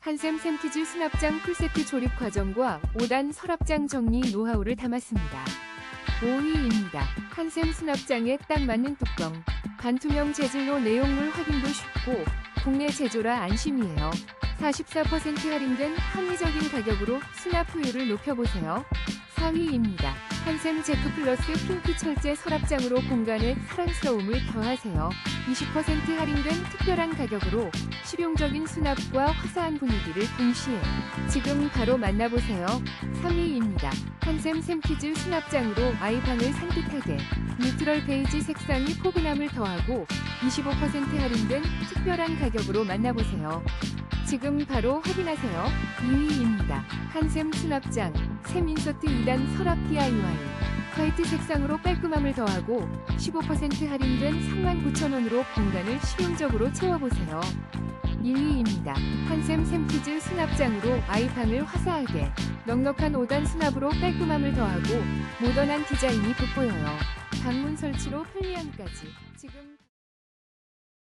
한샘 샘키즈 수납장 풀세트 조립 과정과 5단 서랍장 정리 노하우를 담았습니다. 5위입니다. 한샘 수납장에 딱 맞는 뚜껑. 반투명 재질로 내용물 확인도 쉽고 국내 제조라 안심이에요. 44% 할인된 합리적인 가격으로 수납 효율을 높여보세요. 4위입니다. 한샘 제크 플러스 핑크 철제 서랍장으로 공간에 사랑스러움을 더하세요. 20% 할인된 특별한 가격으로 실용적인 수납과 화사한 분위기를 동시에 지금 바로 만나보세요. 3위입니다. 한샘 샘키즈 수납장으로 아이방을 산뜻하게 뉴트럴 베이지 색상이 포근함을 더하고 25% 할인된 특별한 가격으로 만나보세요. 지금 바로 확인하세요. 2위입니다. 한샘 수납장 샘 인서트 2단 서랍 DIY 화이트 색상으로 깔끔함을 더하고 15% 할인된 39,000원으로 공간을 실용적으로 채워보세요. 1위입니다. 한샘 샘키즈 수납장으로 아이방을 화사하게 넉넉한 5단 수납으로 깔끔함을 더하고 모던한 디자인이 돋보여요. 방문 설치로 편리함까지 지금